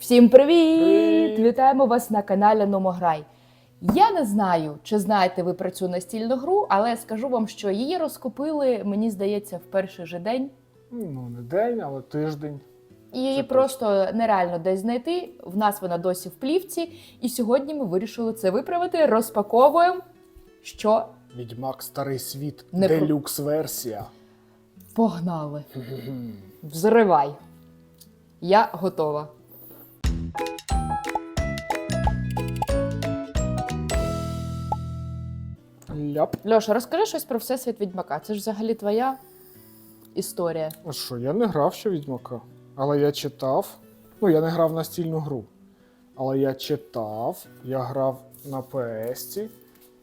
Всім привіт! Вітаємо вас на каналі Номограй. Я не знаю, чи знаєте ви про цю настільну гру, але скажу вам, що її розкупили, мені здається, в перший же день. Ну, не день, але тиждень. І її Це просто нереально десь знайти. В нас вона досі в плівці. І сьогодні ми вирішили це виправити. Розпаковуємо. Що Відьмак Старий світ. Не Делюкс версія. погнали? Взривай. Я готова. Ляп. Льоша, розкажи щось про всесвіт відьмака. Це ж взагалі твоя історія. А що, я не грав ще Відьмака. Але я читав. Ну, я не грав настільну гру. Але я читав, я грав на ps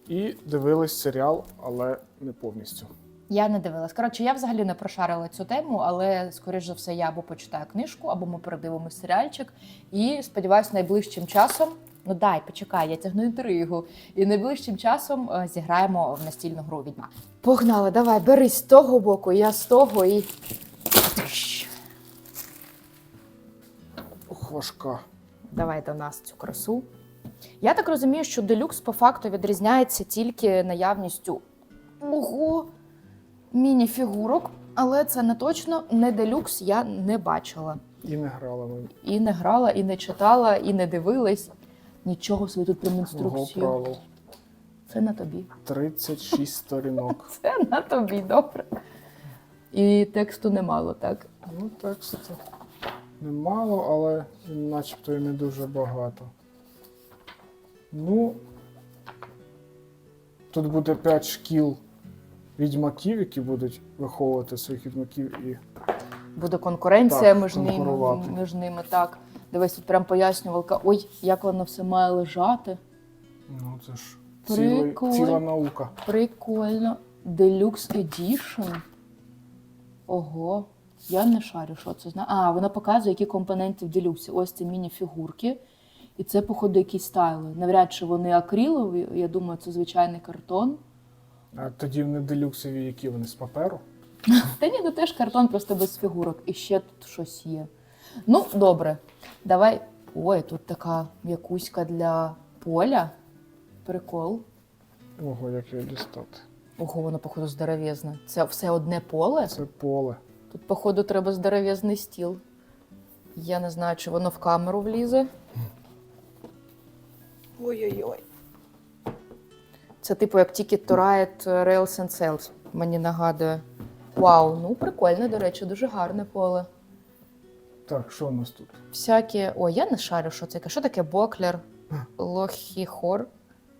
і дивились серіал, але не повністю. Я не дивилась. Коротше, я взагалі не прошарила цю тему, але скоріш за все, я або почитаю книжку, або ми передивимось серіальчик. І сподіваюся, найближчим часом. Ну дай, почекай, я тягну інтригу. І найближчим часом е, зіграємо в настільну гру відьма. Погнали, давай, бери з того боку, я з того і. Важка. Давай до нас цю красу. Я так розумію, що делюкс по факту відрізняється тільки наявністю ого, міні-фігурок, але це не точно. Не делюкс я не бачила. І не грала ми. І не грала, і не читала, і не дивилась. Нічого собі тут прям Ого, інструкцію. правил. Це на тобі. 36 сторінок. Це на тобі, добре. І тексту немало, так? Ну, тексту немало, але начебто і не дуже багато. Ну, тут буде 5 шкіл відьмаків, які будуть виховувати своїх відьмаків і Буде конкуренція Так, між, ними, конкурувати. між ними. Так. Дивись, тут прям пояснювалка. Ой, як воно все має лежати. ну це ж цілий, Прикольно. ціла наука. Прикольно. Deluxe Edition. Ого. Я не шарю, що це знає. А, вона показує, які компоненти в делюксі. Ось це міні-фігурки. І це, походу, якісь стайли. Навряд чи вони акрилові, я думаю, це звичайний картон. А тоді вони делюксові, які вони з паперу. Та ні, ну теж картон просто без фігурок. І ще тут щось є. Ну, добре. Давай. Ой, тут така м'якуська для поля. Прикол. Ого, як його дістати. Ого, воно, походу, здоровезне. Це все одне поле. Це поле. Тут, походу, треба здоровезний стіл. Я не знаю, чи воно в камеру влізе. Ой-ой-ой. Це типу як Ticket to Ride е, Rails and Sales, мені нагадує. Вау, ну прикольне, до речі, дуже гарне поле. Так, що у нас тут? Всякі. Ой, я не шарю, що це таке. Що таке боклер, лохіхор,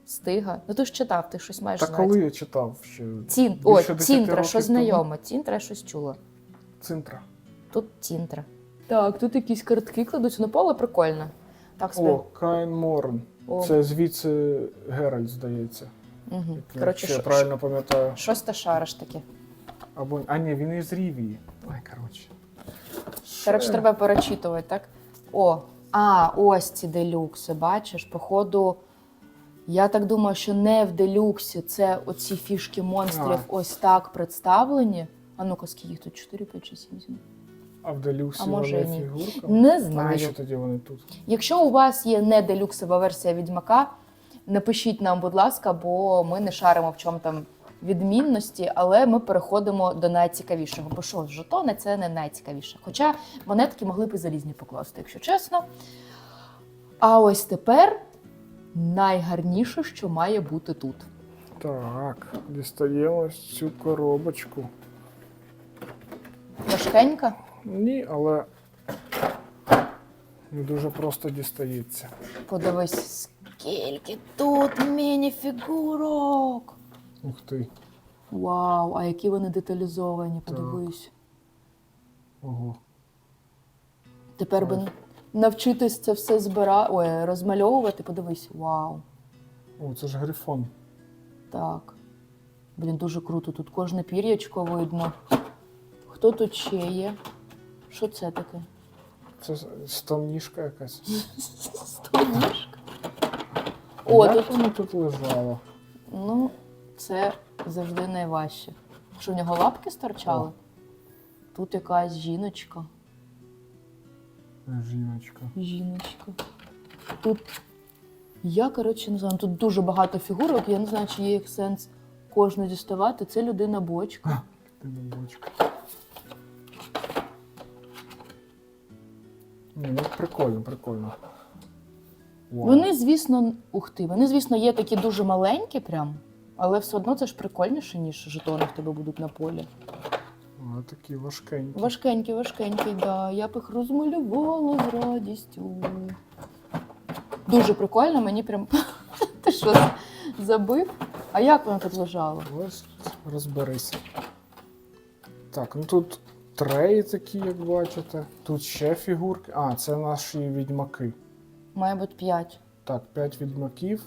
стига. Ну ти ж читав, ти щось маєш Та знати. коли я читав ще Цін... Більше 10 цінтра, років що тому. знайоме. Цінтра я щось чула. Цинтра. Тут тінтра. Так, тут якісь картки кладуться на поле, прикольно. Так, собі. О, Кайн Морн. О. Це звідси Геральт, здається. Угу. Якщо Коротше, я що, правильно пам'ятаю. щось ти шариш таке. Або. А ні, він із Рівії. Ой, коротше. Коротше, треба перечитувати, так? О, а, ось ці делюкси, бачиш, походу. Я так думаю, що не в делюксі це оці фішки монстрів А. ось так представлені. А ну-ка, скільки їх тут? 4, 5, 6, 7, 7. А в делюксі А може і ні. фігурками? Не Навіщо знаю. тоді вони тут? Якщо у вас є не делюксова версія Відьмака, напишіть нам, будь ласка, бо ми не шаримо в чому там відмінності, але ми переходимо до найцікавішого. Бо що, жетони це не найцікавіше. Хоча монетки могли б і залізні покласти, якщо чесно. А ось тепер найгарніше, що має бути тут. Так, дістаємо ось цю коробочку. Важкенька. Ні, але не дуже просто дістається. Подивись, скільки тут міні-фігурок. Ух ти. Вау, а які вони деталізовані, подивись. Ого. Тепер би навчитись це все збира... Ой, розмальовувати, подивись, вау. О, це ж грифон. Так. Блін, дуже круто. Тут кожне пір'ячко видно. Хто тут ще є? Що це таке? Це станіжка якась. Столішка. О, Як тут, воно тут лежало? ну, це завжди найважче. Що в нього лапки стирчали? О. Тут якась жіночка. Жіночка. Жіночка. Тут я, коротше, не знаю, тут дуже багато фігурок, я не знаю, чи є їх сенс кожну діставати. Це людина бочка. Не бочка. Ні, ну прикольно, прикольно. Вау. Вони, звісно, ух ти, вони, звісно, є такі дуже маленькі, прям, але все одно це ж прикольніше, ніж жетони в тебе будуть на полі. А, такі важкенькі. Важкенькі, важкенькі, да. Я б їх розмалювала з радістю. Дуже прикольно, мені прям. Ти що забив? А як воно тут лежало? Ось розберися. Так, ну тут треї такі, як бачите. Тут ще фігурки. А, це наші відьмаки. Має бути 5. Так, 5 відьмаків.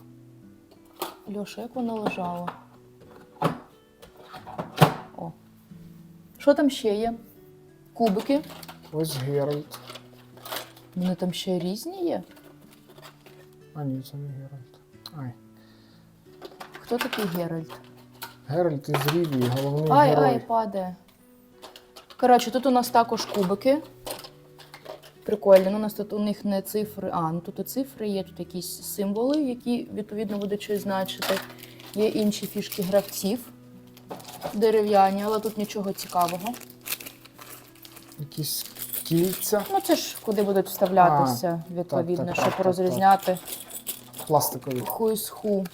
Льоша, як воно лежало? О. Що там ще є? Кубики. Ось Геральт. Вони там ще різні є. А ні, це не Геральт. Ай. Хто такий Геральт? Геральт із Рівії, головний Ай, герой. ай, падає. Коротше, тут у нас також кубики. Прикольно. Ну, у нас тут у них не цифри. А, ну тут і цифри є, тут якісь символи, які відповідно будуть щось значити. Є інші фішки гравців дерев'яні, але тут нічого цікавого. Якісь кільця. Ну це ж куди будуть вставлятися, відповідно, так, щоб так, так, розрізняти Пластикові. ху з ху.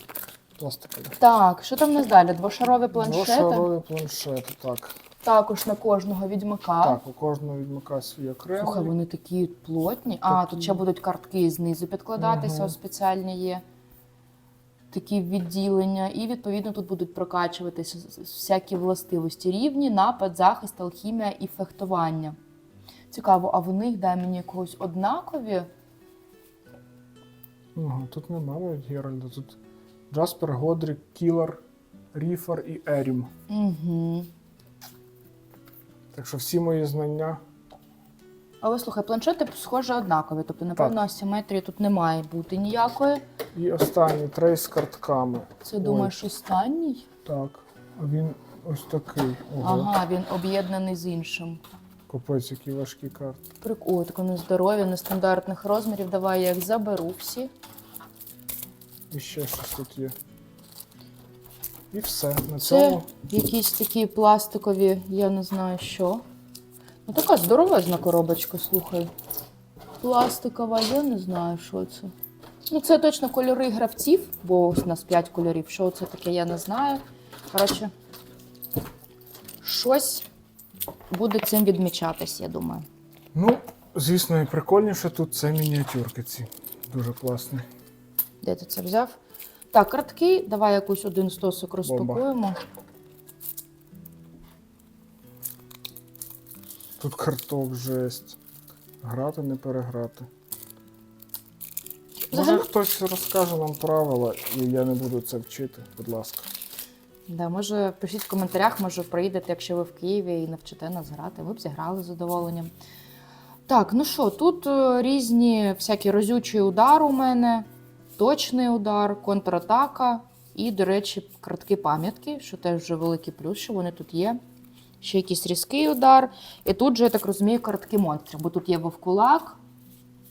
Пластикові. Так, що там у нас далі? Двошарові планшети. Двошарові планшети, так. Також на кожного відьмака. Так, у кожного відмака свій окремий. Слухай, вони такі плотні. А, Такі. тут ще будуть картки знизу підкладатися, Мгм. ось спеціальні є такі відділення. І відповідно тут будуть прокачуватися с- всякі властивості рівні, напад, захист, алхімія і фехтування. Цікаво, а в них дай мені якогось однакові. Ага, тут нема навіть Геральда. Тут Джаспер, Годрік, Кілер, Ріфер і Ерім. Угу. Так що всі мої знання. Але слухай, планшети схоже однакові. Тобто, напевно, асиметрії тут не має бути ніякої. І останній трей з картками. Це думаєш останній? Так. А він ось такий. Ого. Ага, він об'єднаний з іншим. Капець, які важкі карти. Прикольно, так вони здорові, нестандартних розмірів. Давай я їх заберу всі. І ще щось тут є. І все. На Це цьому. якісь такі пластикові, я не знаю що. Ну така здоровезна коробочка, слухай. Пластикова, я не знаю, що це. Ну, це точно кольори гравців, бо у нас 5 кольорів. Що це таке, я не знаю. Коротше, щось буде цим відмічатись, я думаю. Ну, звісно, і прикольніше тут це мініатюрки ці. Дуже класні. Де ти це взяв? Так, картки, давай якусь один стосик розпакуємо. Тут карток жесть. Грати, не переграти. Взагалі- Може хтось розкаже нам правила, і я не буду це вчити, будь ласка. Да, може, пишіть в коментарях, може приїдете, якщо ви в Києві і навчите нас грати. Ми б зіграли з задоволенням. Так, ну що, тут е, різні всякі розючий удар у мене, точний удар, контратака і, до речі, картки пам'ятки, що теж вже великий плюс, що вони тут є. Ще якийсь різкий удар. І тут же, я так розумію, картки монстрів, бо тут є вовкулак,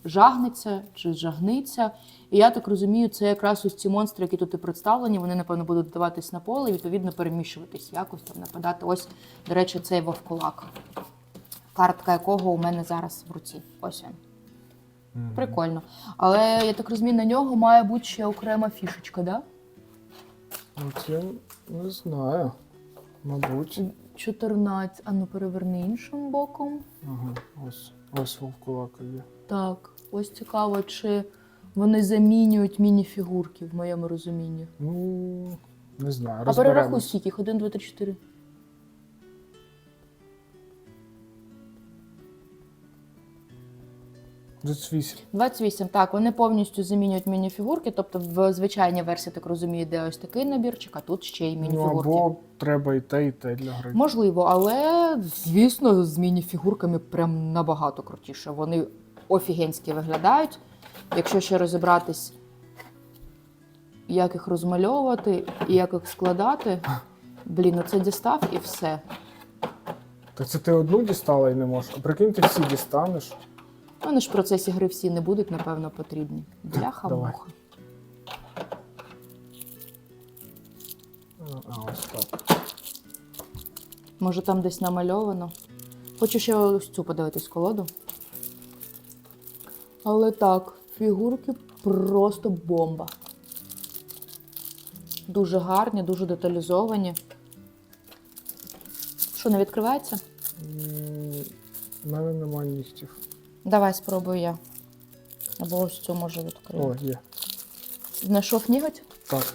жагниця чи жагниця. І я так розумію, це якраз ось ці монстри, які тут і представлені, вони, напевно, будуть даватись на поле і відповідно переміщуватись якось там нападати. Ось, до речі, цей вовкулак. Картка якого у мене зараз в руці. Ось він. Прикольно. Але я так розумію, на нього має бути ще окрема фішечка, да? От я не знаю. Мабуть. 14. А ну переверни іншим боком. Ага, ось. Ось вовкулака є. Так, ось цікаво, чи вони замінюють міні-фігурки в моєму розумінні. Ну, не знаю. А перерахуй скільки? їх? 1, 2, 3, 4. Тут вісім. 28. Так, вони повністю замінюють міні-фігурки. Тобто в звичайній версії, так розумію, йде ось такий набірчик, а тут ще й Ну, міні-фігурки. або треба і те, і те для гри. Можливо, але звісно, з міні-фігурками прям набагато крутіше. Вони офігенськи виглядають. Якщо ще розібратись, як їх розмальовувати і як їх складати, блін, оце дістав і все. Так це ти одну дістала і не можеш. А прикинь, ти всі дістанеш. Вони ж в процесі гри всі не будуть, напевно, потрібні. Бляха муха. Так. Може, там десь намальовано. Хочу ще ось цю подивитись колоду. Але так, фігурки просто бомба. Дуже гарні, дуже деталізовані. Що, не відкривається? У мене немає нігтів. Давай спробую я. Або ось цю може відкрию. О, є. Знайшов ніготь? Так.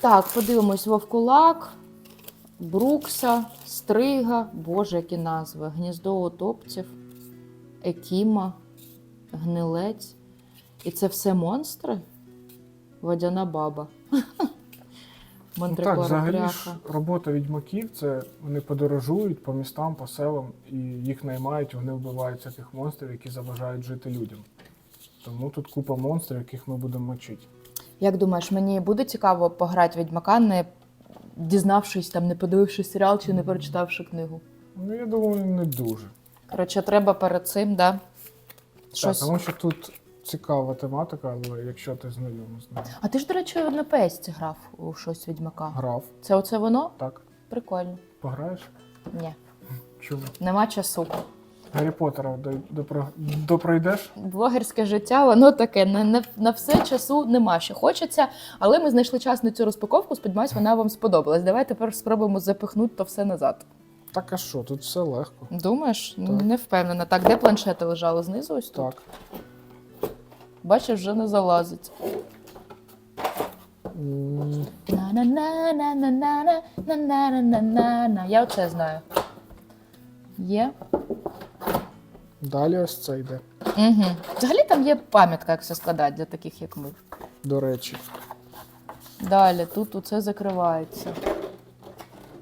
Так, подивимось Вовкулак, Брукса, Стрига, боже, які назви. Гніздо утопців, Екіма, Гнилець. І це все монстри? Водяна баба. Ну, так, взагалі ж робота відьмаків це вони подорожують по містам, по селам і їх наймають, вони вбивають всяких монстрів, які заважають жити людям. Тому тут купа монстрів, яких ми будемо мочити. Як думаєш, мені буде цікаво пограти відьмака, не дізнавшись, там, не подивившись серіал чи не прочитавши книгу? Ну, я думаю, не дуже. Коротше, треба перед цим, да? Так, тому що тут цікава тематика, але якщо ти знайомий з нею. А ти ж, до речі, на PS грав у щось відьмака. Грав, Це оце воно? так? Прикольно. Пограєш? Ні, Чому? нема часу. Гаррі Поттера до, допро... допройдеш? Блогерське життя, воно таке. На, на, на все часу нема ще хочеться, але ми знайшли час на цю розпаковку. Сподіваюсь, вона вам сподобалась. Давай тепер спробуємо запихнути то все назад. Так а що, тут все легко. Думаєш? Так. Не впевнена. Так, де планшети лежали? Знизу ось тут? Так. Бачиш, вже не залазить. На-на-на-на-на-на-на-на-на-на-на. Я оце знаю. Є? Далі ось це йде, Угу. Взагалі там є пам'ятка, як все складати для таких, як ми. до речі. Далі, тут оце закривається.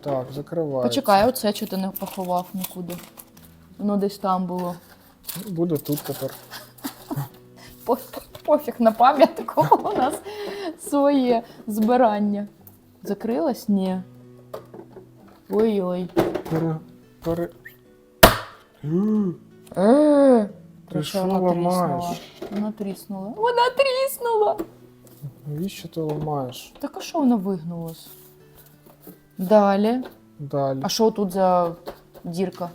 Так, закривається. Почекай, оце що ти не поховав нікуди. Воно десь там було. Буде тут тепер. По- Пофіг на пам'ятку, у нас своє збирання. Закрилась? Ні. Ой-ой. Пере... Пере... Е, Ти що ламаєш? Вона тріснула. Вона тріснула! Навіщо ти ламаєш? Так а що вона вигнулась? Далі. Далі. А що тут за дірка?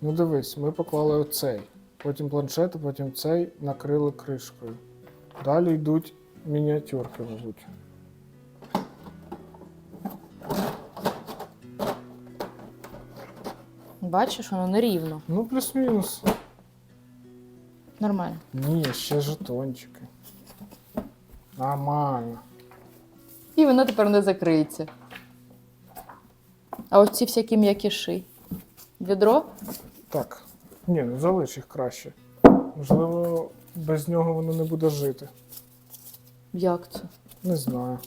Ну дивись, ми поклали оцей. Потім планшет, потім цей накрили кришкою. Далі йдуть мініатюрки, мабуть. Бачиш, воно нерівно. Ну, плюс-мінус. Нормально. Ні, ще жетончики. Нормально. І воно тепер не закриється. А ось ці всякі м'якіші. Відро? Так. Ні, ну залиш їх краще. Можливо, без нього воно не буде жити. Як це? Не знаю.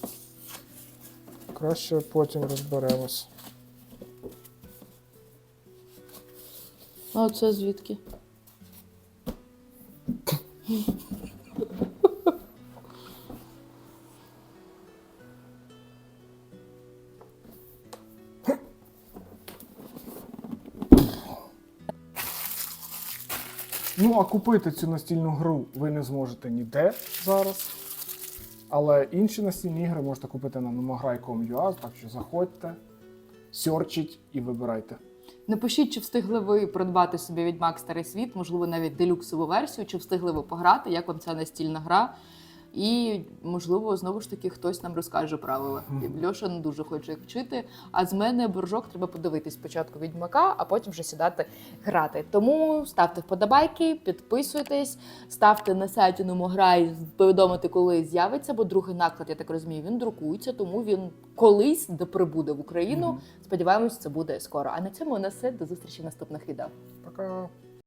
Краще потім розберемось. А це звідки? Ну, а купити цю настільну гру ви не зможете ніде зараз. Але інші настільні ігри можете купити на nomogrай.com.ua, так що заходьте, сьорчіть і вибирайте. Напишіть, чи встигли ви придбати собі відьмак Старий світ, можливо, навіть делюксову версію, чи встигли ви пограти, як вам ця настільна гра. І, можливо, знову ж таки хтось нам розкаже правила. Льоша не дуже хоче їх вчити. А з мене боржок треба подивитись спочатку відьмака, а потім вже сідати грати. Тому ставте вподобайки, підписуйтесь, ставте на сайті Номограй повідомити, коли з'явиться, бо другий наклад, я так розумію, він друкується, тому він колись доприбуде в Україну. Сподіваємось, це буде скоро. А на цьому у нас все. До зустрічі в наступних відео. Пока.